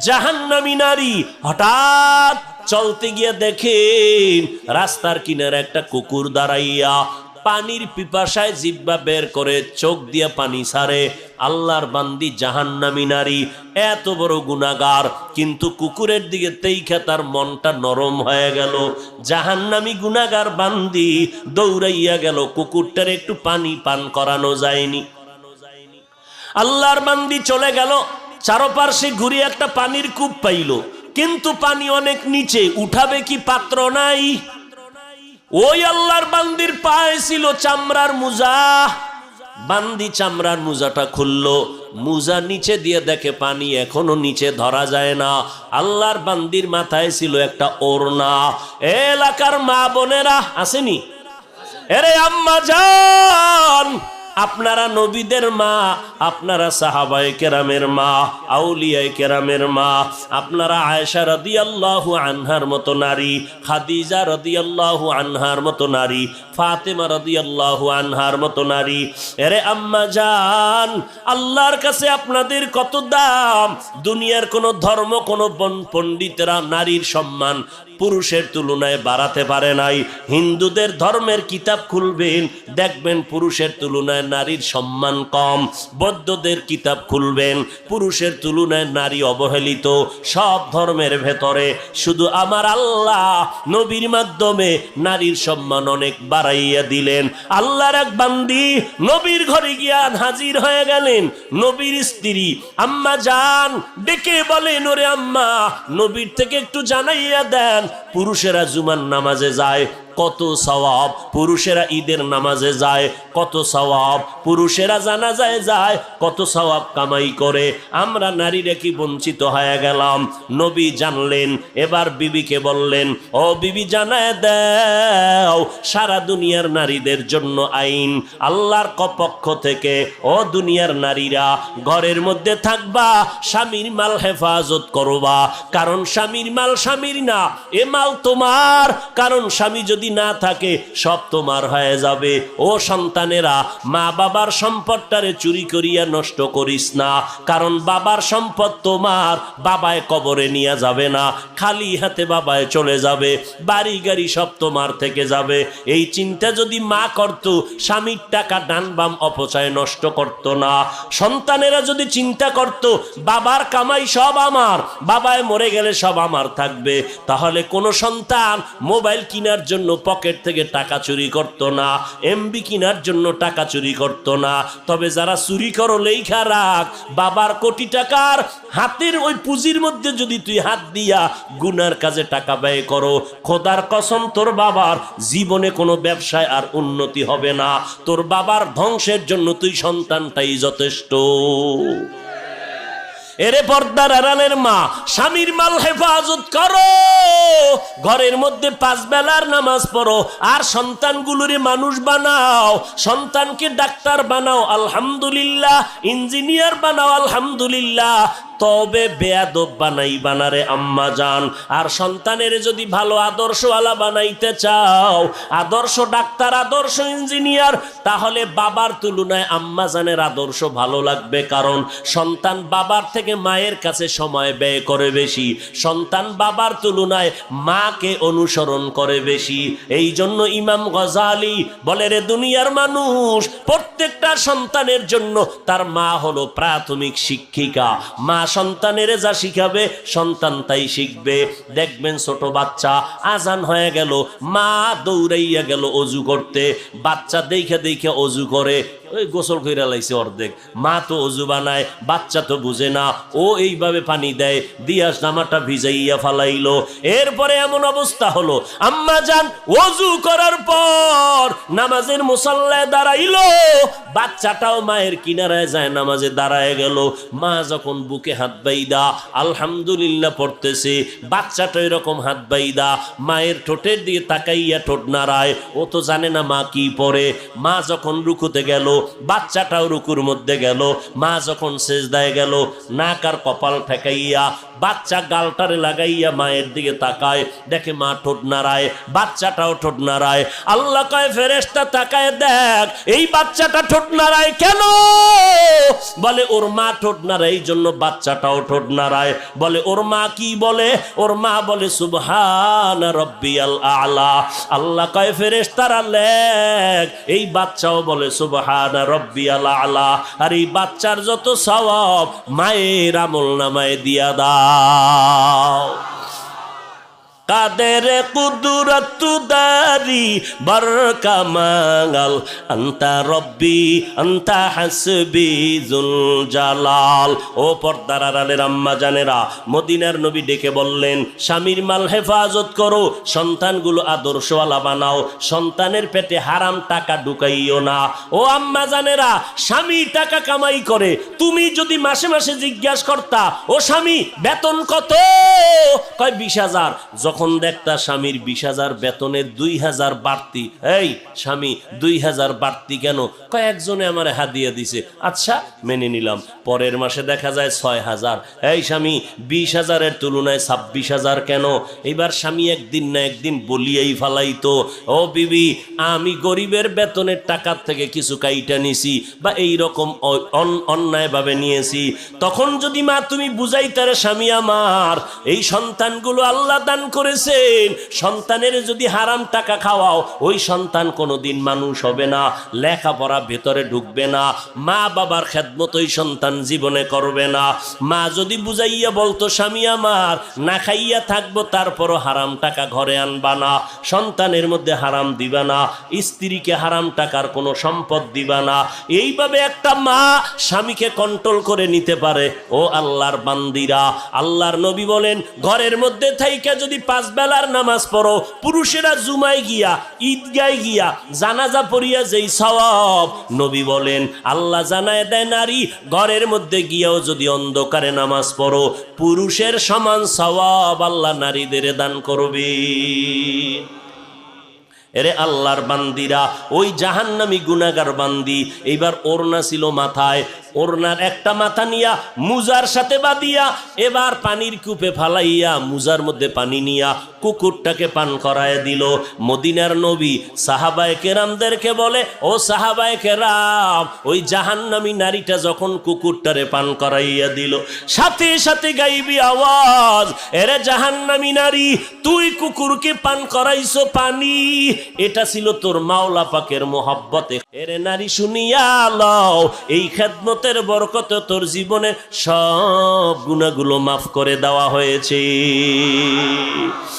জাহান্নামী নারী হঠাৎ চলতে গিয়ে দেখেন রাস্তার কিনারে একটা কুকুর দাঁড়াইয়া পানির পিপাসায় জিব্বা বের করে চোখ দিয়ে পানি সারে। আল্লাহর বান্দি জাহান্নামী নারী, এত বড় গুনাগার কিন্তু কুকুরের দিকে তেইখা তার মনটা নরম হয়ে গেল। জাহান্নামী গুনাগার বান্দি দৌড়াইয়া গেল, কুকুরটার একটু পানি পান করানো যায়নি। আল্লাহর বান্দি চলে গেল চারপাশে ঘুরে একটা পানির কূপ পাইল। কিন্তু পানি অনেক নিচে, উঠাবে কি পাত্র নাই? ওই আল্লাহর বান্দির পায়ে ছিল চামড়ার মুজা। বান্দি চামড়ার মুজাটা খুললো, মুজা নিচে দিয়ে দেখে পানি এখনও নিচে ধরা যায় না। আল্লাহর বান্দির মাথায় ছিল একটা ওড়না। এলাকার মা বোনেরা, আসেনি? এরে আম্মা যান আপনারা নবীদের মা, আপনারা সাহাবায়ে কেরামের মা, আউলিয়ায়ে কেরামের মা, আপনারা আয়েশা রাদিয়াল্লাহু আনহার মতো নারী, খাদিজা রাদিয়াল্লাহু আনহার মতো নারী, ফাতেমা রাদিয়াল্লাহু আনহার মতো নারী। এরে আম্মা যান আল্লাহর কাছে আপনাদের কত দাম? দুনিয়ার কোনো ধর্ম, কোনো পণ্ডিতরা নারীর সম্মান পুরুষের তুলনায় বাড়াতে পারে নাই। হিন্দুদের ধর্মের কিতাব খুলবেন, দেখবেন পুরুষের তুলনায় নারীর সম্মান কম। বৌদ্ধদের কিতাব খুলবেন, পুরুষের তুলনায় নারী অবহেলিত। সব ধর্মের ভেতরে শুধু আমার আল্লাহ নবীর মাধ্যমে নারীর সম্মান অনেক বাড়াইয়া দিলেন। আল্লাহর এক বান্দি নবীর ঘরে গিয়া হাজির হয়ে গেলেন। নবীর স্ত্রী আম্মা যান ডেকে বলেন, ওরে আম্মা, নবীর থেকে একটু জানাইয়া দেন পুরুষেরা জুমার নামাজে যায় কত সওয়াব পুরুষেরা ঈদের নামাজে যায়, কত সওয়াব পুরুষেরা জানাজায় যায়, কত সওয়াব কামাই করে। আমরা নারীরা কি বঞ্চিত হয়ে গেলাম? নবী জানলেন, এবার বিবিকে বললেন, ও বিবি, জানায় দাও, সারা দুনিয়ার নারীদের জন্য আইন। আল্লাহর কপক্ষ থেকে, ও দুনিয়ার নারীরা, ঘরের মধ্যে থাকবা, স্বামীর মাল হেফাজত করবা। কারণ স্বামীর মাল স্বামীর না, এ মাল তোমার। কারণ স্বামী যদি না থাকে, সব তোমার হয়ে যাবে। ও সন্তানেরা, মা বাবার সম্পদটারে চুরি করিয়া নষ্ট করিস না, কারণ বাবার সম্পদ তোমার বাবায় কবরে নিয়ে যাবে না, খালি হাতে বাবায় চলে যাবে বাড়ি গাড়ি সব তোমার থেকে যাবে। এই চিন্তা যদি মা করত, স্বামীর টাকা ডান বাম অপচয় নষ্ট করত না। সন্তানেরা যদি চিন্তা করত, বাবার কামাই সব আমার, বাবায় মরে গেলে সব আমার থাকবে, তাহলে কোনো সন্তান মোবাইল কেনার জন্য পকেট থেকে টাকা চুরি করত না এমবি কেনার জন্য টাকা চুরি করত না। তবে যারা চুরি করো লেখা রাখ। বাবার কোটি টাকার হাতের ওই পুঁজির মধ্যে যদি তুই হাত দিয়া গুনার কাজে টাকা ব্যয় করো, খোদার কসম তোর বাবার জীবনে কোনো ব্যবসায় আর উন্নতি হবে না। তোর বাবার ধ্বংসের জন্য তুই সন্তানটাই যথেষ্ট। এরে পর্দার আড়ালের মা, স্বামীর মাল হেফাজত করো। ঘরের মধ্যে পাঁচ বেলার নামাজ পড়ো, আর সন্তানগুলোরে মানুষ বানাও। সন্তানকে ডাক্তার বানাও, আলহামদুলিল্লাহ। ইঞ্জিনিয়ার বানাও, আলহামদুলিল্লাহ। তবে বেয়াদব বানাই বানারে আম্মা যান আর সন্তানের যদি ভালো আদর্শওয়ালা বানাইতে চাও, আদর্শ ডাক্তার, আদর্শ ইঞ্জিনিয়ার, তাহলে বাবার তুলনায় আম্মা জানের আদর্শ ভালো লাগবে, কারণ সন্তান বাবার থেকে মায়ের কাছে সময় ব্যয় করে বেশি। সন্তান বাবার তুলনায় মাকে অনুসরণ করে বেশি। এই জন্য ইমাম গজালি বলে, রে দুনিয়ার মানুষ, প্রত্যেকটা সন্তানের জন্য তার মা হলো প্রাথমিক শিক্ষিকা। মা সন্তানের যা শিখাবে, সন্তান তাই শিখবে। দেখবেন ছোট বাচ্চা আজান হয়ে গেল, মা দৌড়াইয়া গেল অজু করতে। বাচ্চা দেখে দেখে অজু করে, ওই গোসল কইরা লাইছে অর্ধেক। মা তো অজু বানায়, বাচ্চা তো বুঝে না। ও এইভাবে পানি দেয় দিয়াস জামাটা ভিজাইয়া ফালাইলো। এরপরে এমন অবস্থা হলো, আম্মা যান অজু করার পর নামাজের মুসাল্লায় দাঁড়াইলো। বাচ্চাটাও মায়ের কিনারায় যায়, নামাজে দাঁড়ায় গেল। মা যখন বুকে হাত বাইদা, আলহামদুলিল্লাহ পড়তেছে, বাচ্চাটা এরকম হাত বাইদা, মায়ের ঠোঁটের দিকে তাকাইয়া ঠোঁট নাড়ায়, ও তো জানে না মা কি পরে মা যখন রুকুতে গেল, বাচ্চাটাও রুকুর মধ্যে গেল। মা যখন সেজদায় গেল, নাক আর কপাল ঠেকাইয়া, বাচ্চা গালটারে লাগাইয়া মায়ের দিকে তাকায়, দেখে মা ঠোঁট নাড়ায়, বাচ্চাটাও ঠোঁট নাড়ায়। আল্লাহ কয় ফেরেস্তা তাকায় দেখ, এই বাচ্চাটা ঠোঁট নাড়ায় কেন? বলে, ওর মা ঠোঁট নাড়ায়, এই জন্য বাচ্চাটাও ঠোঁট নাড়ায়। বলে, ওর মা কি বলে? ওর মা বলে, সুবহান রব্বিয়াল আলা। আল্লাহ কয়, ফেরেশতারা লেখ। এই বাচ্চাও বলে, সুবহান রব্বিয়াল আলা। আর এই বাচ্চার যত সওয়াব, মায়ের আমল নামায় দিয়া দাও। কাদের কুদরত দারি বরকা মাঙ্গাল, আন্তা রব্বি, আন্তা হাসবি জুল জালাল ও পর্দার আড়ালের আম্মা জানেরা, মদিনার নবী ডেকে বললেন, স্বামীর মাল হেফাজত করো, সন্তানগুলো আদর্শওয়ালা বানাও, সন্তানের পেটে হারাম টাকা ঢুকাইও না। ও আম্মা জানেরা, স্বামী টাকা কামাই করে, তুমি যদি মাসে মাসে জিজ্ঞাসা করতা, ও স্বামী, বেতন কত? কয়, বিশ হাজার। যখন দেখতা স্বামীর বিশ হাজার বেতনের দুই হাজার বাড়তি। এই স্বামী, দুই হাজার বাড়তি কেন? কয়েকজনে আমার হাদিয়া দিছে। আচ্ছা মেনে নিলাম। পরের মাসে দেখা যায় ছয় হাজার। এই স্বামী, বিশ হাজারের তুলনায় ছাব্বিশ হাজার কেন? এবার স্বামী একদিন না একদিন বলিয়াই ফালাইতো, ও বিবি, আমি গরিবের বেতনের টাকার থেকে কিছু কাইটা নিছি বা এই রকম অন্যায়ভাবে নিয়েছি। তখন যদি মা তুমি বুঝাইতারে স্বামী আমার, এই সন্তানগুলো আল্লাহ দান করেছেন, সন্তানের যদি হারাম টাকা খাওয়াও, ওই সন্তান কোনোদিন মানুষ হবে না, লেখাপড়া ভেতরে ঢুকবে না, মা বাবার খেদমত ওই সন্তান জীবনে করবে না। মা যদি বুঝাইয়া বলতো, স্বামী আমার, না খাইয়া থাকব, তারপরও হারাম টাকা ঘরে আনবা না, সন্তানের মধ্যে হারাম দিবা না, স্ত্রীকে হারাম টাকার কোনো সম্পদ দিবা না। এইভাবে একটা মা স্বামীকে কন্ট্রোল করে নিতে পারে। ও আল্লাহর বান্দিরা, আল্লাহর নবী বলেন, ঘরের মধ্যে থাইকা যদি পাঁচ বেলার নামাজ পড়ো, পুরুষেরা জুমায় গিয়া, ঈদগায় গিয়া, জানাজা পড়িয়া যেই সওয়াব নবী বলেন, আল্লাহ জানায় দেয় নারী, ঘরের মধ্যে গিয়াও যদি অন্ধকারে নামাজ পড়ো, পুরুষের সমান সওয়াব আল্লাহ নারীদের দান করবে। এরে আল্লাহর বান্দিরা, ওই জাহান্নামি গুনাগার বান্দি এইবার ওরনা ছিল মাথায় ওরনার একটা মাথা নিয়া মুজার সাথে বাঁধিয়া এবার পানির কূপে ফালাইয়া মুজার মধ্যে পানি নিয়া কুকুরটাকে পান করায় দিল। মদিনার নবী সাহাবায় কেরামদেরকে বলে, ও সাহাবায় কেরাম, ওই জাহান্নামি নারীটা যখন কুকুরটারে পান করাইয়া দিল, সাথে সাথে গাইবি আওয়াজ, এরে জাহান্নামি নারী, তুই কুকুরকে পান করাইছো পানি, এটা ছিল তোর মাওলা পাকের মোহাব্বতে। এরে নারী শুনিয়া লও, এই খেদমতের বরকতে তোর জীবনে সব গুণাগুলো মাফ করে দেওয়া হয়েছে।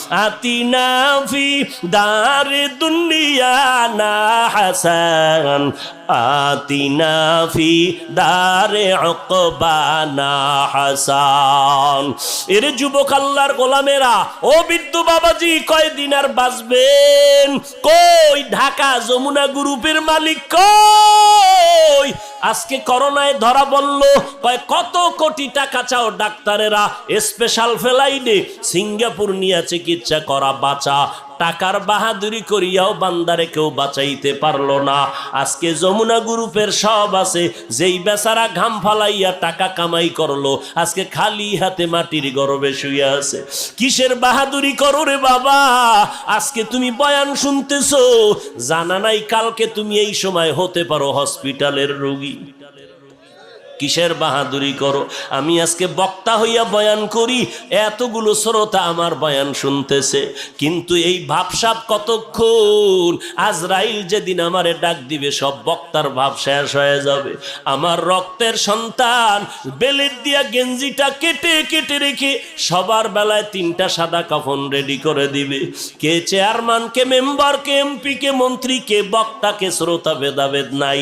আতিনা ফি দারে দুনিয়া না হাসান। আতিনা ফি দারে অকবানা হাসান। এর যুবক আল্লাহর গোলামেরা, ও বিদ্যু বাবাজি, কয়দিন আর বাঁচবেন? কই ঢাকা যমুনা গ্রুপের মালিক কই? আজকে করোনায় ধরা বলল কয়, কত কোটি টাকা চাও ডাক্তারেরা? স্পেশাল ফেলাইনে সিঙ্গাপুর নিয়ে চিকিৎসা করা বাঁচা। টাকার বাহাদুরি করিয়াও বান্দারে কেউ বাঁচাইতে পারল না। আজকে যমুনা গ্রুপের সব আছে, যেই বেচারা ঘাম ফালাইয়া টাকা কামাই করল, আজকে খালি হাতে মাটির গরবে শুয়ে আছে। কিসের বাহাদুরি করো রে বাবা? আজকে তুমি বয়ান শুনতেছো, জানা নাই কালকে তুমি এই সময় হতে পারো হসপিটালের রোগী। কিসের বাহাদুরি করো? আমি আজকে বক্তা হইয়া বয়ান করি, এতগুলো শ্রোতা আমার বয়ান শুনতেছে, কিন্তু এই ভাবসাব কতক্ষণ? আজরাইল যেদিন আমারে ডাক দিবে, সব বক্তার ভাব শেষ হয়ে যাবে। আমার রক্তের সন্তান বেলের দিয়া গেঞ্জিটা কেটে কেটে রেখে সবার বেলায় তিনটা সাদা কাফন রেডি করে দিবে। কে চেয়ারম্যান, কে মেম্বার, কে এমপি, কে মন্ত্রী, কে বক্তা, কে শ্রোতা, ভেদাভেদ নাই।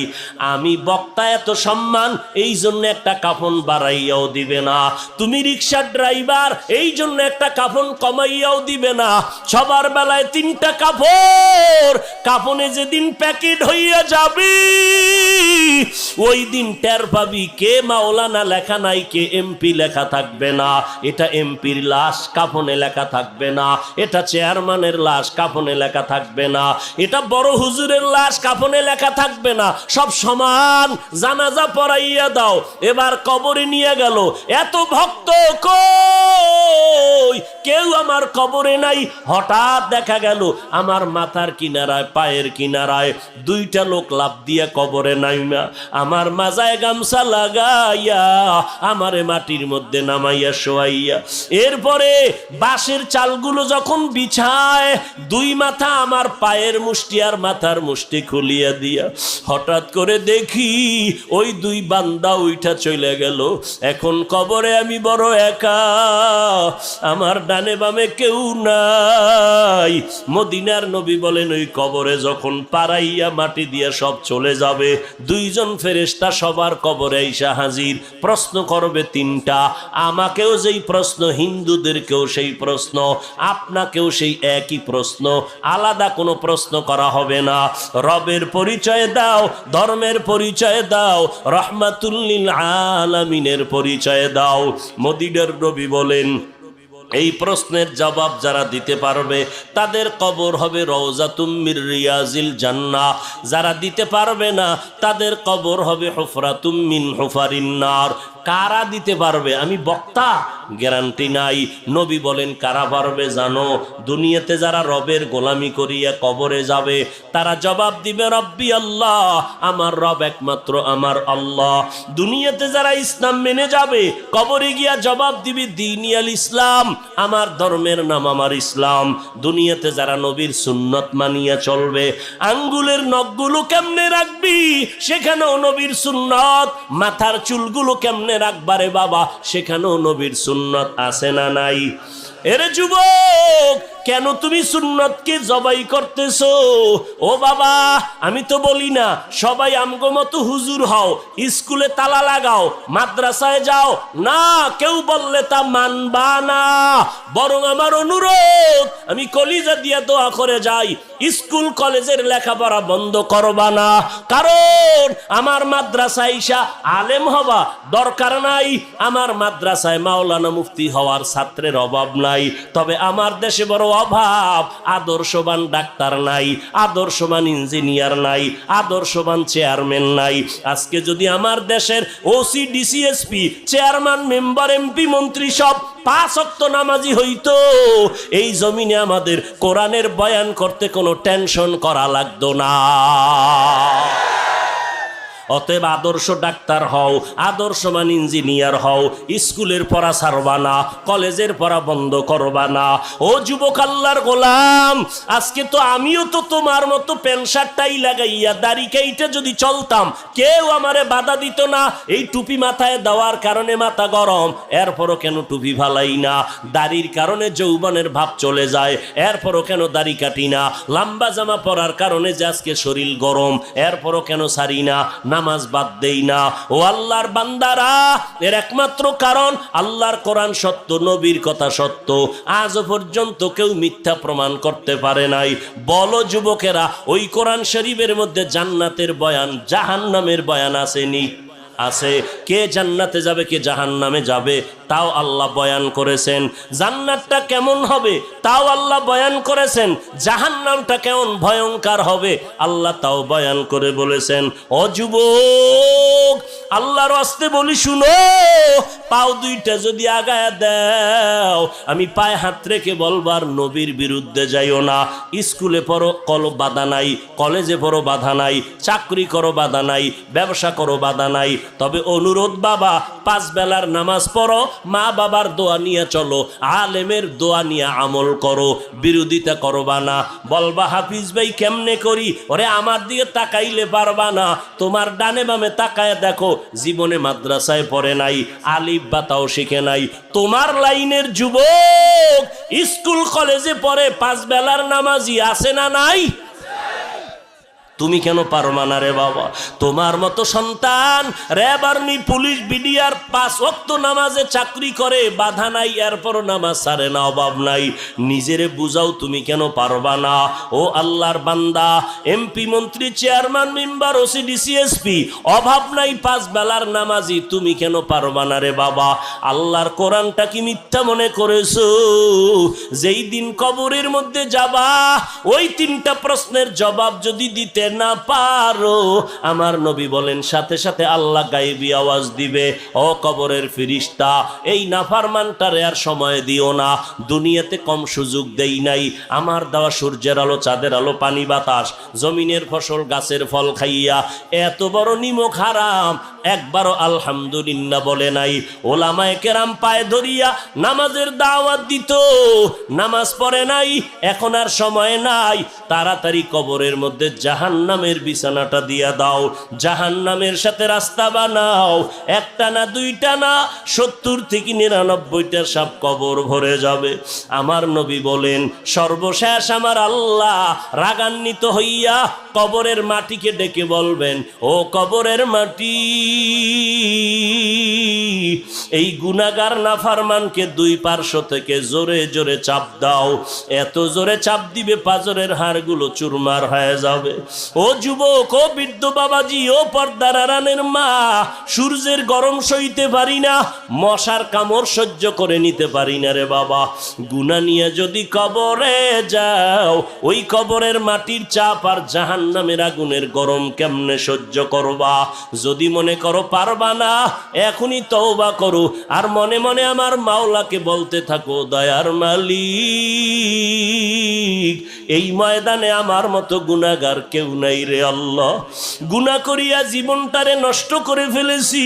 আমি বক্তা এত সম্মান, এই জন্য একটা কাফন বাড়াইয়াও দিবে না। তুমি রিক্সার ড্রাইভার এই জন্য একটা কাফন কমাইয়াও দিবে না। সবার বেলায় তিনটা কাপড়, কাফনে যেদিন প্যাকেট হইয়া যাবে, ওই দিন টের পাবি কে মাওলানা লেখা নাই, কে এমপি লেখা থাকবে না। এটা এমপির লাশ, কাফনে লেখা থাকবে না। এটা চেয়ারম্যানের লাশ, কাফনে লেখা থাকবে না। এটা বড় হুজুরের লাশ, কাফনে লেখা থাকবে না। সব সমান জানাজা পড়াইয়া দাও। এবার কবরে নিয়ে গেল। এত ভক্ত কই? কেউ আমার কবরে নাই। হঠাৎ দেখা গেল, আমার মাথার কিনারায়, পায়ের কিনারায় দুইটা লোক লাভ দিয়ে কবরে নাইমা। আমার মাজায় গামছা লাগাইয়া, আমারে মাটির মধ্যে নামাইয়া শোয়াইয়া। এরপরে বাঁশের চালগুলো যখন বিছায়, দুই মাথা আমার পায়ের মুষ্টি আর মাথার মুষ্টি খুলিয়া দিয়া। হঠাৎ করে দেখি, ওই দুই বান্দা উইঠা চলে গেল। এখন কবরে আমি বড় একা। আমার ডানে বামে কেউ নাই। মদিনার নবী বলেন, ওই কবরে যখন পাড়াইয়া মাটি দিয়া সব চলে যাবে, দুইজন ফেরেস্তা সবার কবরে আইসা হাজির। প্রশ্ন করবে তিনটা। আমাকেও যেই প্রশ্ন, হিন্দুদেরকেও সেই প্রশ্ন, আপনাকেও সেই একই প্রশ্ন। আলাদা কোনো প্রশ্ন করা হবে না। রবের পরিচয় দাও, ধর্মের পরিচয় দাও আলামিনের পরিচয় দাও। মদিনার রবি বলেন, এই প্রশ্নের জবাব যারা দিতে পারবে, তাদের কবর হবে রওজাতুম্মির রিয়াজিল জান্না যারা দিতে পারবে না, তাদের কবর হবে হুফরাতুম্মিন হুফারিন্নার কারা দিতে পারবে? আমি বক্তা। গ্যারান্টি নাই। নবী বলেন, কারা পারবে জানো? দুনিয়াতে যারা রবের গোলামি করিয়া কবরে যাবে, তারা জবাব দিবে, রব্বি আল্লাহ, আমার রব একমাত্র আমার আল্লাহ। দুনিয়াতে যারা ইসলাম মেনে যাবে, কবরে গিয়া জবাব দিবে দিনিয়াল ইসলাম, আমার ধর্মের নাম আমার ইসলাম। দুনিয়াতে যারা নবীর সুন্নত মানিয়া চলবে, আঙ্গুলের নখগুলো কেমনে রাখবি? সেখানেও নবীর সুন্নত। মাথার চুলগুলো কেমনে রাখবারে বাবা, সেখানেও নবীর সুন্নত আছে না নাই? এরে যুবক, কেন তুমি সুন্নতকে জবাই করতেছো? ও বাবা, আমি তো বলি না, সবাই আমগো মতো হুজুর হও, স্কুলে তালা লাগাও, মাদ্রাসায় যাও। না, কেউ বললে তা মানবা না। বরং আমার অনুরোধ, আমি কলিজা দিয়া দোয়া করে যাই। স্কুল, কলেজের লেখাপড়া বন্ধ করবা না। কারণ আমার মাদ্রাসায় ইসা আলেম হবা দরকার নাই। আমার মাদ্রাসায় মাওলানা মুফতি হওয়ার ছাত্রের অভাব নাই। তবে আমার দেশে বড় অভাব, আদর্শবান ডাক্তার নাই, আদর্শবান ইঞ্জিনিয়ার নাই, আদর্শবান চেয়ারম্যান নাই। আজকে যদি আমার দেশের OC DC SP chairman, member MP মন্ত্রী সব পাঁচ অক্ত নামাজি হইতো। এই জমিনে আমাদের কোরআনের বয়ান করতে কোনো টেনশন করা লাগতো না। অতএব আদর্শ ডাক্তার হও আদর্শমান ইঞ্জিনিয়ার হও, স্কুলের পড়া ছাড়বা না, কলেজের পড়া বন্ধ করবা না। ও যুবক আল্লাহর গোলাম, আজকে তো আমিও তো তোমার মতো প্যান্ট শার্টটাই লাগাইয়া দাড়ি কাইটা যদি চলতাম, কেউ আমারে বাধা দিত না। এই টুপি মাথায় দেওয়ার কারণে মাথা গরম, এরপরও কেন টুপি ভালাই না? দাড়ির কারণে যৌবনের ভাব চলে যায়, এরপরও কেন দাড়ি কাটি না? লম্বা জামা পরার কারণে যে আজকে শরীর গরম, এরপরও কেন সারি না? নামাজ বাদ দেই না। ও আল্লাহর বান্দারা, এর একমাত্র কারণ আল্লাহর কোরআন সত্য, নবীর কথা সত্য। আজও পর্যন্ত কেউ মিথ্যা প্রমাণ করতে পারে নাই। বলো যুবকেরা, ওই কোরআন শরীফের মধ্যে জান্নাতের বয়ান, জাহান্নামের বয়ান আসেনি? আছে। কে জান্নাতে যাবে, কে জাহান্নামে যাবে, তাও আল্লাহ বয়ান করেছেন। জান্নাতটা কেমন হবে, তাও আল্লাহ বয়ান করেছেন। জাহান্নামটা কেমন ভয়ঙ্কর হবে, আল্লাহ তাও বয়ান করে বলেছেন অযুবক আল্লাহর আস্তে বলি শুনো, পাও দুইটা যদি আগায় দাও, আমি পায়ে হাত রেখে বলবার নবীর বিরুদ্ধে যাইও না। স্কুলে পড়ো, কল বাধা নাই, কলেজে পড়ো, বাধা নাই, চাকরি করো, বাধা নাই, ব্যবসা করো, বাধা নাই তবে অনুরোধ, বাবা, পাঁচ বেলার নামাজ পড়ো, মা বাবার দোয়া নিয়ে চলো, আলেমের দোয়া নিয়ে আমল করো, বিরোধিতা করবা না। বলবা, হাফিজ ভাই, কেমনে করি? ওরে, আমার দিকে তাকাইলে পারবা না। তোমার ডানে বামে তাকায় দেখো, জীবনে মাদ্রাসায় পড়ে নাই, আলিফ বাতাও শিখে নাই। তোমার লাইনের যুবক, স্কুল, কলেজে পড়ে, পাঁচ বেলার নামাজি আছে না নাই? তুমি কেন পারবা না? রে বাবা, তোমার মতো সন্তান, র্যাব আর্মি, পুলিশ, বিডিআর, পাঁচ অক্ত নামাজে চাকরি করে, বাধা নাই এরপর নামাজ সারে না, অভাব নাই। নিজেরে বুঝাও তুমি কেন পারবা না? ও আল্লাহর বান্দা, এমপি, মন্ত্রী, চেয়ারম্যান, মেম্বার, ওসি, ডিসিএসপি, অভাব নাই, পাঁচ বেলার নামাজি, তুমি কেন পারবা না রে বাবা? আল্লাহর কোরআনটা কি মিথ্যা মনে করেছ? যেই দিন কবরের মধ্যে যাবা, ওই তিনটা প্রশ্নের জবাব যদি দিতে না পারো। আমার নবী বলেন, সাথে সাথে আল্লাহ গাইবি আওয়াজ দিবে, ও কবরের ফিরিস্তা, এই নাফারমানটারে আর সময় দিও না। দুনিয়াতে কম সুযোগ দেই নাই। আমার দেওয়া সূর্যের আলো, চাঁদের আলো, পানি, বাতাস, জমিনের ফসল, গাছের ফল খাইয়া এত বড় নিমক হারাম। একবারও আলহামদুলিল্লাহ বলে নাই। ওলামায় কেরাম পায়ে ধরিয়া নামাজের দাওয়াত দিত। নামাজ পড়ে নাই, এখন আর সময় নাই। তাড়াতাড়ি কবরের মধ্যে জাহান নামের বিছানাটা দিয়া দাও জাহান নামের সাথে রাস্তা বানাও। একটা না দুইটা না, সত্তর থেকে নিরানব্বইটা সব কবর ভরে যাবে। আমার নবী বলেন, সর্বশেষ আমার আল্লাহ রাগান্বিত হইয়া কবরের মাটিকে ডেকে বলবেন, ও কবরের মাটি, এই গুনাগার নাফারমানকে দুই পার্শ্ব থেকে জোরে জোরে চাপ দাও। এত জোরে চাপ দিবে পাজরের হাড়গুলো চুরমার হয়ে যাবে। ও যুবক, ও বৃদ্ধ বাবাজি, ও পর্দার আরানের মা, সূর্যের গরম সইতে পারি না, মশার কামড় সহ্য করে নিতে পারি না রে বাবা। গুনা নিয়ে যদি কবরে যাও, ওই কবরের মাটির চাপ আর জাহান নামের আগুনের গরম কেমনে সহ্য করবা? যদি মনে করো পারবা না, এখনই তওবা করো, আর মনে মনে আমার মাওলাকে বলতে থাকো, দয়ার মালিক, এই ময়দানে আমার মতো গুনাগার কেউ নাই রে আল্লাহ। গুনাহ করিয়া জীবনটারে নষ্ট করে ফেলেছি।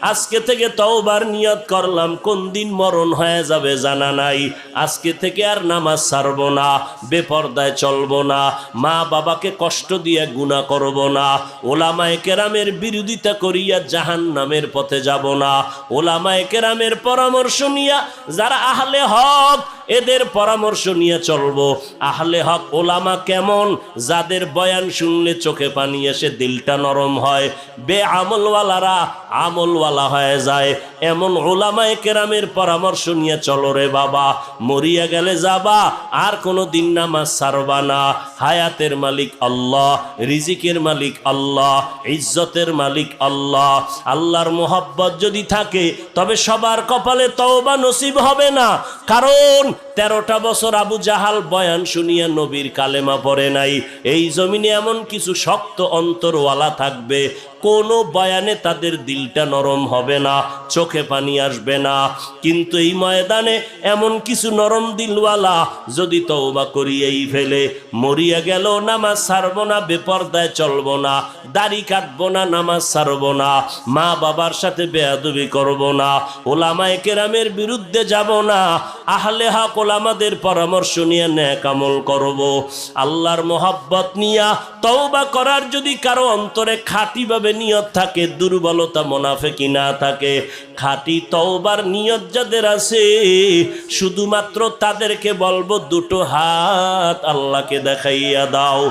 আজকে থেকে তওবার নিয়ত করলাম। কোন দিন মরণ হয়ে যাবে জানা নাই। আজকে থেকে আর নামাজ ছাড়ব না, বেপর্দায় চলবো না, মা বাবাকে কষ্ট দিয়ে গুণা করব না, ওলামায় কেরামের বিরোধিতা করিয়া জাহান নামের পথে যাব না, ওলামায় কেরামের পরামর্শ নিয়া যারা আহলে হক, এদের পরামর্শ নিয়ে চলবো। আহলে হক ওলামা কেমন? যাদের বয়ান শুনলে চোখে পানি এসে দিলটা নরম হয়। বে আমলওয়ালারা আমলওয়ালা হয়ে যায়। এমন ওলামায় কেরামের পরামর্শ নিয়ে চলো রে বাবা, মরিয়া গেলে যাবা, আর কোনো দিন নামাজ সারবা না। হায়াতের মালিক আল্লাহ, রিজিকের মালিক আল্লাহ, ইজ্জতের মালিক আল্লাহ। আল্লাহর মোহাব্বত যদি থাকে, তবে সবার কপালে তওবা নসিব হবে না। কারণ তেরোটা বছর আবু জাহাল বয়ান শুনিয়া নবীর কালেমা পড়ে নাই। এই জমিনে এমন কিছু শক্ত অন্তরওয়ালা থাকবে কোনো বয়ানে তাদের দিলটা নরম হবে না, চোখে পানি আসবে না। কিন্তু এই ময়দানে এমন কিছু নরম দিলওয়ালা যদি তওবা করিয়েই ফেলে, মরিয়া গেল, নামাজ ছাড়বো না, বেপর্দায় চলবো না, দাড়ি কাটবো না, নামাজ ছাড়বো না, মা বাবার সাথে বেয়াদবি করব না, ওলামায় কেরামের বিরুদ্ধে যাব না, আহলে হক ওলামাদের পরামর্শ নিয়ে ন্যাক আমল করব। আল্লাহর মোহাব্বত নিয়া তওবা করার যদি কারও অন্তরে খাঁটিভাবে নিয়ত থাকে, দুর্বলতা মোনাফেকি না থাকে। খাঁটি তওবার নিয়ত যাদের আছে, শুধুমাত্র তাদেরকে বলব দুটো হাত আল্লাহকে দেখাইয়া দাও।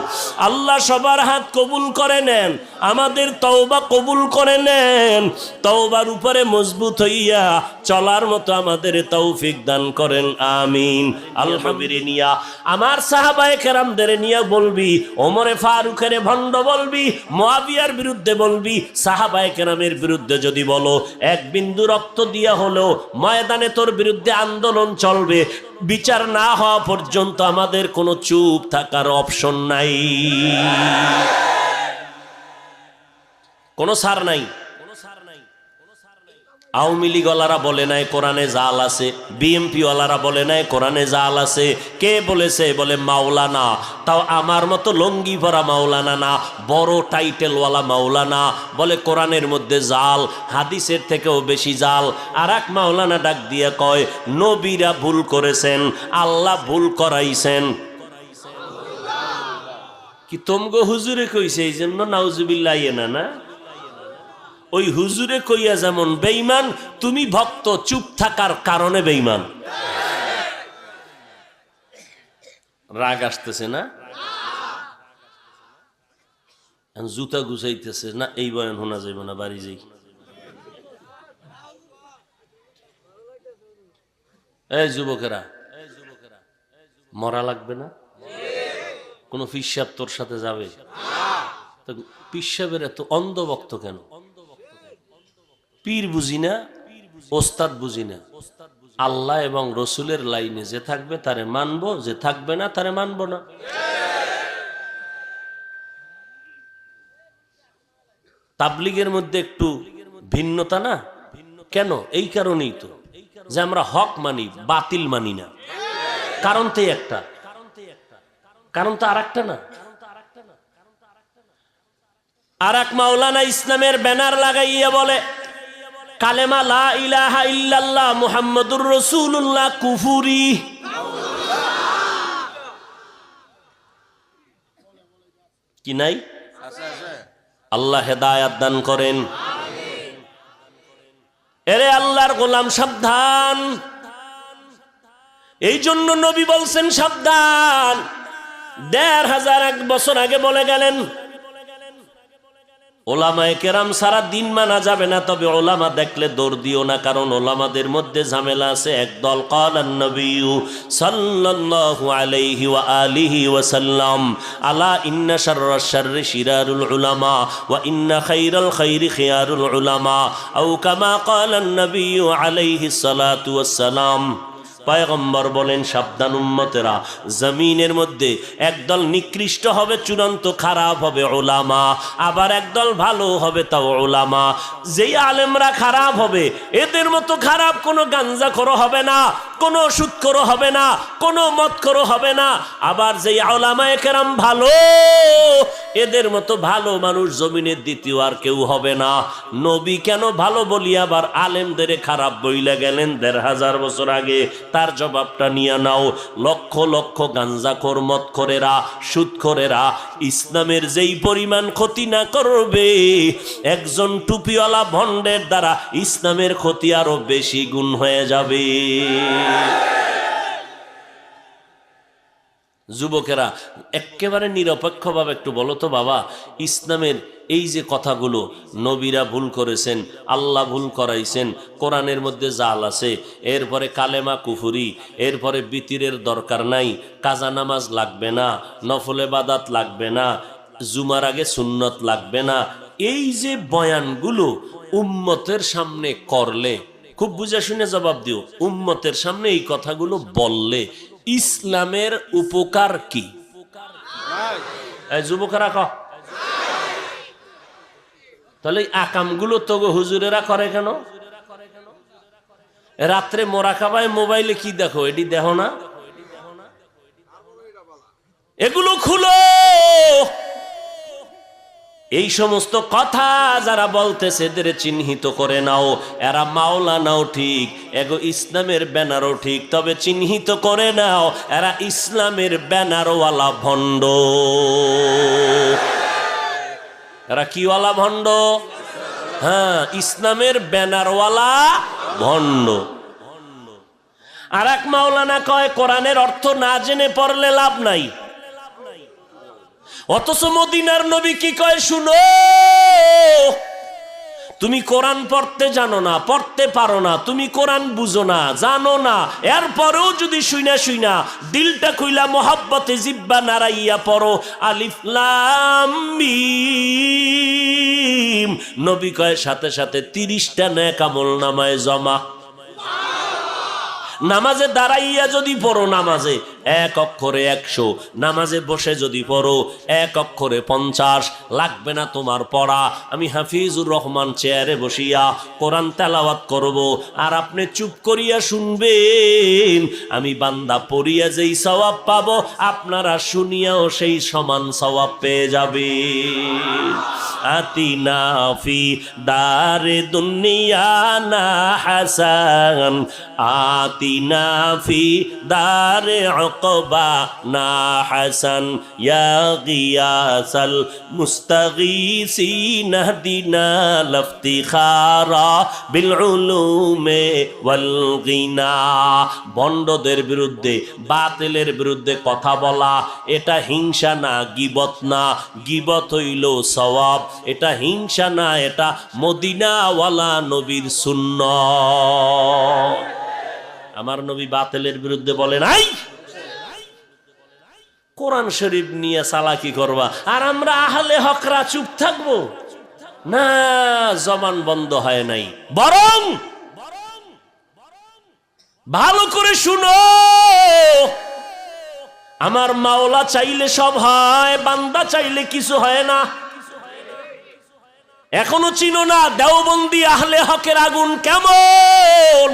আল্লাহ সবার হাত কবুল করে নেন, আমাদের তওবা কবুল করে নেন। তওবার উপরে মজবুত হইয়া চলার মতো আমাদের তৌফিক দান করেন, আমিন। আলহামদুলিল্লাহ আমার সাহাবায়ে কেরামদের নিয়ে বলবি, ওমরে ফারুকের ভণ্ড বলবি, মোয়াবিয়ার বিরুদ্ধে বলবি সাহাবায়ে কেরামের বিরুদ্ধে যদি বলো, এক বিন্দু রক্ত দিয়া হলেও ময়দানে তোর বিরুদ্ধে আন্দোলন চলবে, বিচার না হওয়া পর্যন্ত আমাদের কোনো চুপ থাকার অপশন নাই। কোনো সার নাই। আওয়ামী লীগওয়ালারা বলে নাই, কোরআনে জাল আছে। বিএমপি ওয়ালারা বলে নাই, কোরআনে জাল আছে। কে বলেছে? বলে, মাওলানা। তাও আমার মতো লঙ্গি ভরা মাওলানা না, বড় টাইটেলওয়ালা মাওলানা। বলে, কোরআনের মধ্যে জাল, হাদিসের থেকেও বেশি জাল। আর এক মাওলানা ডাক দিয়ে কয়, নবীরা ভুল করেছেন, আল্লাহ ভুল করাইছেন। কি তোমগো হুজুরে কইছে এই জন্য নাউজুবিল্লাহ না না? ওই হুজুরে কইয়া যেমন বেইমান তুমি ভক্ত চুপ থাকার কারণে বেইমান রাগ আসতেছে না? জুতা গুছাইতেছে, না, এই বয়ান শোনা যাইব না, বাড়ি যাই। এই যুবকেরা, মরা লাগবে না? কোনো পিসাব তোর সাথে যাবে? পিসাবের এত অন্ধ অন্ধভক্ত কেন? পীর বুঝি না, ওস্তাদ বুঝি না। আল্লাহ এবং রসুলের লাইনে যে থাকবে তারে মানবো, যে থাকবে না তারে মানবো না। তাবলিগের মধ্যে একটু ভিন্নতা না? কেন? এই কারণেই তো যে আমরা হক মানি, বাতিল মানি না। কারণ তো একটা। কারণ তো আর একটা না? আর এক মাওলানা ইসলামের ব্যানার লাগাইয়া বলে কালেমা লা ইলাহা ইল্লাল্লাহ মুহাম্মাদুর রাসূলুল্লাহ, কুফুরি। কি নাই? আল্লাহ হেদায়াত দান করেন। এরে আল্লাহর গোলাম, সাবধান। এই জন্য নবী বলছেন, সাবধান। দেড় হাজার এক বছর আগে বলে গেলেন ওলামায় কেরাম সারা দিন মানা যাবে না, তবে ওলামা দেখলে দৌড় দিও না, কারণ ওলামাদের মধ্যে ঝামেলা আছে। একদল কালান নবিউ সাল্লাল্লাহু ওয়া আলিহি আলা উলামা ওয়া আলাইহি পায়গম্বর বলেন, সাবধান উম্মতেরা, জমিনের মধ্যে একদল নিকৃষ্ট হবে, চূড়ান্ত খারাপ হবে ওলামা আবার একদল ভালো হবে, তাও ওলামা যেই আলেমরা খারাপ হবে, এদের মতো খারাপ কোনো গাঞ্জা করো হবে না, কোনো ওষুধ করো হবে না, কোনো মত করো হবে না। আবার যেই ওলামায় কেরাম ভালো, এদের মতো ভালো মানুষ জমিনের দ্বিতীয় আর কেউ হবে না। নবী কেন ভালো বলি, আবার আলেমদের খারাপ বইলে গেলেন দেড় হাজার বছর আগে। তার জবাবটা নিয়ে নাও। লক্ষ লক্ষ গাঞ্জাখোর সুদ করেরা, ইসলামের যেই পরিমাণ ক্ষতি না করবে, একজন টুপিওয়ালা ভণ্ডের দ্বারা ইসলামের ক্ষতি আরও বেশি গুণ হয়ে যাবে। যুবকেরা একেবারে নিরপেক্ষভাবে একটু বলো তো বাবা, ইসলামের এই যে কথাগুলো, নবীরা ভুল করেছেন, আল্লাহ ভুল করাইছেন, কোরআনের মধ্যে জাল আছে, এরপরে কালেমা কুফুরি, এরপরে বিতিরের দরকার নাই, কাজা নামাজ লাগবে না, নফলে বাদাত লাগবে না, জুমার আগে সুন্নত লাগবে না, এই যে বয়ানগুলো উম্মতের সামনে করলে খুব বুঝে শুনে জবাব দিও। উম্মতের সামনে এই কথাগুলো বললে ইসলামের উপকার কি? যুবকেরা তাহলে আকামগুলো তো হুজুরেরা করে কেন? রাত্রে মোরা খাবায় মোবাইলে কি দেখো? এটি দেখো না? এগুলো খুলো! এই সমস্ত কথা যারা বলতেছে, এদের চিহ্নিত করে নাও। এরা মাওলা নাও ঠিক, এগো ইসলামের ব্যানারও ঠিক, তবে চিহ্নিত করে নাও, এরা ইসলামের ব্যানারওয়ালা ভণ্ড। এরা কিওয়ালা ভণ্ড? হ্যাঁ ইসলামের ব্যানারওয়ালা ভণ্ড। আর এক মাওলানা কয়, কোরআনের অর্থ না জেনে পড়লে লাভ নাই। অথচ মদিনার নবী কি কয়, শুনো, তুমি কোরআন পড়তে জানো না, পড়তে পারো না, তুমি কোরআন বুঝো না, জানো না। এরপরেও যদি শুইনা শুইনা দিলটা কইলা মোহাব্বতে জিব্বা নাড়াইয়া পড়ো আলিফলাম নবী কয়, সাথে সাথে তিরিশটা ন্যাক আমল নামায় জমা। নামাজে দাঁড়াইয়া যদি পড়ো নামাজে এক অক্ষরে একশো। নামাজে বসে যদি পড়ো, এক অক্ষরে পঞ্চাশ। লাগবে না তোমার পড়া। আমি হাফিজুর রহমান চেয়ারে বসিয়া কোরআন তেলাওয়াত করব, আর আপনি চুপ করিয়া শুনবেন। আমি বান্দা পড়িয়া যেই সওয়াব পাব, আপনারা শুনিয়াও সেই সমান সওয়াব পেয়ে যাবে আতিনা ফি দারে দুনিয়া না হাসান। আতিনা ফি দারে ইয়া গিয়াসাল মুস্তাগীসিন হদিনা লাফতিখারা বিল উলুমে ওয়াল গিনা বন্ডদের বিরুদ্ধে, বাতিলের বিরুদ্ধে কথা বলা, এটা হিংসা না, গিবত না। গিবত হইল সওয়াব, এটা হিংসা না, এটা মদিনাওয়ালা নবীর শূন্য আমার নবী বাতিলের বিরুদ্ধে বলে নাই? কোরআন শরীফ নিয়ে চালাকি করবা। আর আমরা আহলে হকরা চুপ থাকব? না, জবান বন্ধ হয় নাই। বরং ভালো করে শুনো। আমার মাওলা চাইলে সব হয়, বান্দা চাইলে কিছু হয় না। এখনও চিনো না, দেওবন্দি আহলে হকের আগুন কেমন?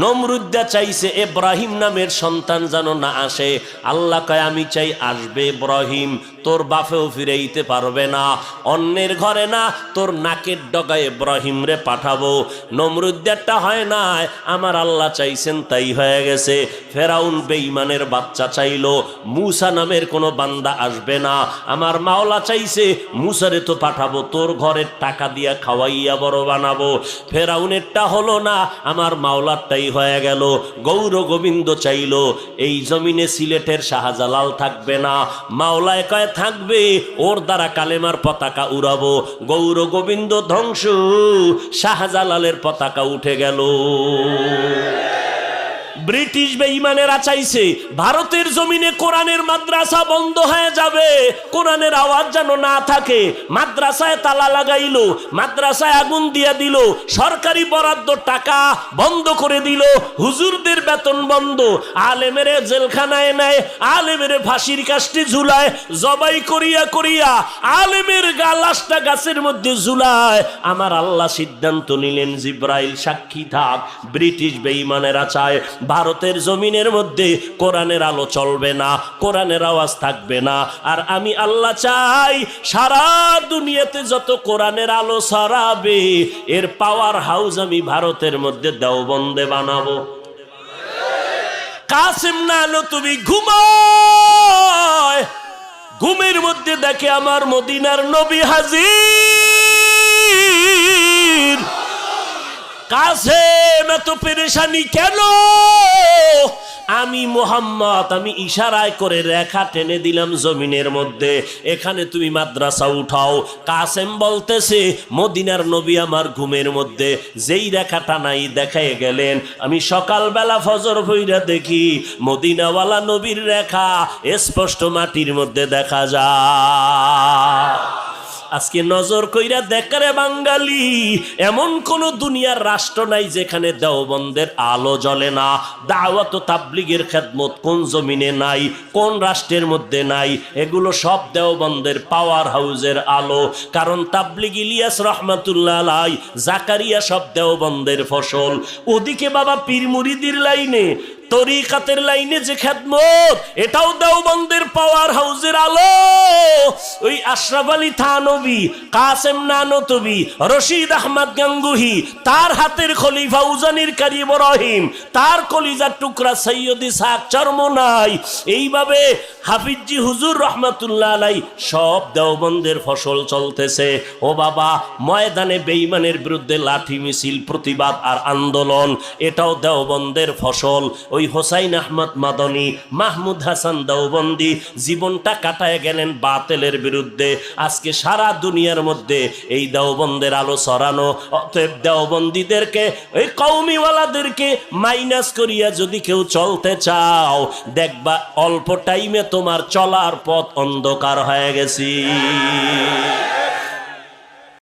নমরুদ্দা চাইছে এব্রাহিম নামের সন্তান যেন না আসে। আল্লাহ কয়, আমি চাই আসবে ইব্রাহিম তোর বাপেও ফিরাইতে পারবে না। অন্যের ঘরে না, তোর নাকের ডগায় ইব্রাহিম রে পাঠাবো। নমরুদ্দারটা হয় না, আমার আল্লাহ চাইছেন তাই হয়ে গেছে। ফেরাউন বেঈমানের বাচ্চা চাইলো, মুসা নামের কোনো বান্দা আসবে না। আমার মাওলা চাইছে, মুসারে তো পাঠাবো, তোর ঘরের টাকা দিয়া খাওয়াইয়া বড় বানাবো। ফেরাউনেরটা হলো না, আমার মাওলারটাই হয়ে গেল। গৌর গোবিন্দ চাইল, এই জমিনে সিলেটের শাহজালাল থাকবে না, মাওলায় কয় থাকবে, ওর দ্বারা কালেমার পতাকা উড়াবো। গৌর গোবিন্দ, ধ্বংস, শাহজালালের পতাকা উঠে গেল। ব্রিটিশ বেঈমানেরা চাইছে, ভারতের জমিনে কোরআনের মাদ্রাসা বন্ধ হয়ে যাবে। কোরআনের আওয়াজ যেন না থাকে। মাদ্রাসায় তালা লাগাইলো, মাদ্রাসায় আগুন দিয়ে দিল, সরকারি বরাদ্দ টাকা বন্ধ করে দিল, হুজুরদের বেতন বন্ধ। আলেমেরে জেলখানায় নেয়, আলেমেরে ফাঁসির কাষ্টে ঝুলায়, জবাই করিয়া করিয়া আলেমের গালাসটা গাছের মধ্যে ঝুলায়। আমার আল্লাহ সিদ্ধান্ত নিলেন, জিব্রাইল সাক্ষী থাক। ব্রিটিশ বেঈমানেরা চায় ভারতের জমিনের মধ্যে কোরআনের আলো চলবে না, কোরআনের আওয়াজ থাকবে না। আর আমি আল্লাহ চাই, সারা দুনিয়াতে যত কোরআনের আলো ছড়াবে, এর পাওয়ার হাউস আমি ভারতের মধ্যে দেওবন্দে বানাবো। কাসিম না আলো তুমি ঘুমায়। ঘুমের মধ্যে দেখে আমার মদিনার নবী হাজির। কাছে এত পেরেশানি কেন? আমি মোহাম্মদ, আমি ইশারায় করে রেখা টেনে দিলাম জমিনের মধ্যে। এখানে তুমি মাদ্রাসা উঠাও। কাসেম বলতেছে, মদিনার নবী আমার ঘুমের মধ্যে। যেই রেখাটা নাই দেখাই গেলেন। আমি সকালবেলা ফজর ভইরা দেখি, মদিনাওয়ালা নবীর রেখা স্পষ্ট মাটির মধ্যে দেখা যায়। আজকে নজর কইরা দেখারে বাঙালি, এমন কোন দুনিয়ার রাষ্ট্র নাই যেখানে দেওবন্দের আলো জ্বলে না। দাওয়াত তাবলিগের খেদমত কোন জমিনে নাই, কোন রাষ্ট্রের মধ্যে নাই, এগুলো সব দেওবন্দের পাওয়ার হাউসের আলো। কারণ তাবলিগ ইলিয়াস রহমাতুল্লাহ আলাই জাকারিয়া সব দেওবন্দের ফসল। ওদিকে বাবা পীর মুরিদির লাইনে তরিকাতের লাইনে যে খেদমত এটাও দেওবন্দের পাওয়ার হাউসের আলো। ওই আশরাফ আলী থানবী, কাসেম নানতবি, রশিদ আহমদ গাঙ্গুহি, তার হাতের খলিফা উজানির কারি ইব্রাহিম তার কলিজার টুকরা সৈয়দি সাক চর্মনাই। এইভাবে হাফিজি হুজুর রহমাতুল্লাহ আলাই সব দেওবন্দের ফসল চলতেছে। ও বাবা, ময়দানে বেইমানের বিরুদ্ধে লাঠি মিছিল প্রতিবাদ আর আন্দোলন, এটাও দেওবন্দের ফসল। ওই হোসাইন আহমদ মাদনী, মাহমুদ হাসান দেওবন্দি জীবনটা কাটায় গেলেন বাতেলের বিরুদ্ধে। আজকে সারা দুনিয়ার মধ্যে এই দেওবন্দের আলো সরানো অতএব দেওবন্দিদেরকে, এই কৌমিওয়ালাদেরকে মাইনাস করিয়া যদি কেউ চলতে চাও, দেখবা অল্প টাইমে তোমার চলার পথ অন্ধকার হয়ে গেছি।